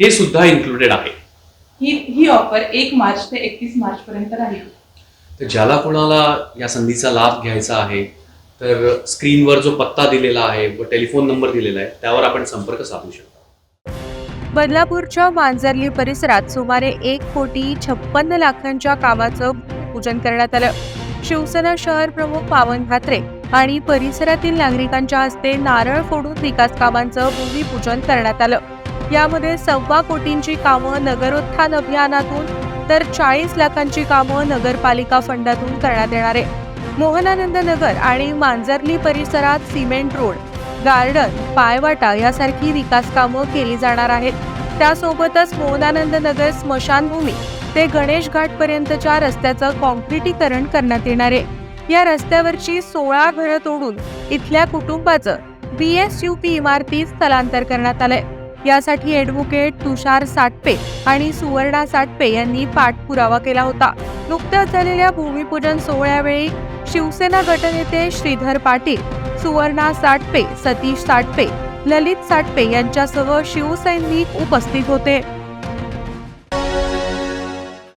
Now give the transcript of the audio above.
हे सुद्धा इन्क्लुडेड आहे. ही ही ऑफर एक मार्च ते एकतीस मार्च पर्यंत राहील. तर ज्याला कोणाला या संधीचा लाभ घ्यायचा आहे तर स्क्रीनवर जो पत्ता दिलेला आहे व टेलिफोन नंबर दिलेला आहे त्यावर आपण संपर्क साधू शकता. बदलापूरच्या मांजरली परिसरात सुमारे एक कोटी छप्पन्न लाखांच्या कामाचं पूजन करण्यात आलं. शिवसेना शहर प्रमुख पावन म्हात्रे आणि परिसरातील नागरिकांच्या हस्ते नारळ फोडून विकास कामांचं भूमिपूजन करण्यात आलं. यामध्ये सव्वा कोटींची कामं नगरोत्थान अभियानातून तर चाळीस लाखांची कामं नगरपालिका फंडातून करण्यात येणार आहे. मोहनानंद नगर आणि मांजरली परिसरात सिमेंट रोड गार्डन पायवाटा यासारखी विकास कामं केली जाणार आहेत. त्यासोबतच मोहनानंद नगर स्मशानभूमी ते गणेश घाटपर्यंतच्या रस्त्याचं कॉन्क्रिटीकरण करण्यात येणार आहे. या रस्त्यावरची सोळा घरं तोडून इथल्या कुटुंबाचं बी एस यू पी इमारतीत स्थलांतर करण्यात आलंय. यासाठी ॲडव्होकेट तुषार साटपे आणि सुवर्णा साटपे यांनी पाठपुरावा केला होता. नुकत्याच झालेल्या भूमिपूजन सोहळ्यावेळी शिवसेना गटनेते श्रीधर पाटील सुवर्णा साटपे सतीश साटपे ललित साटपे यांच्यासह शिवसैनिक उपस्थित होते.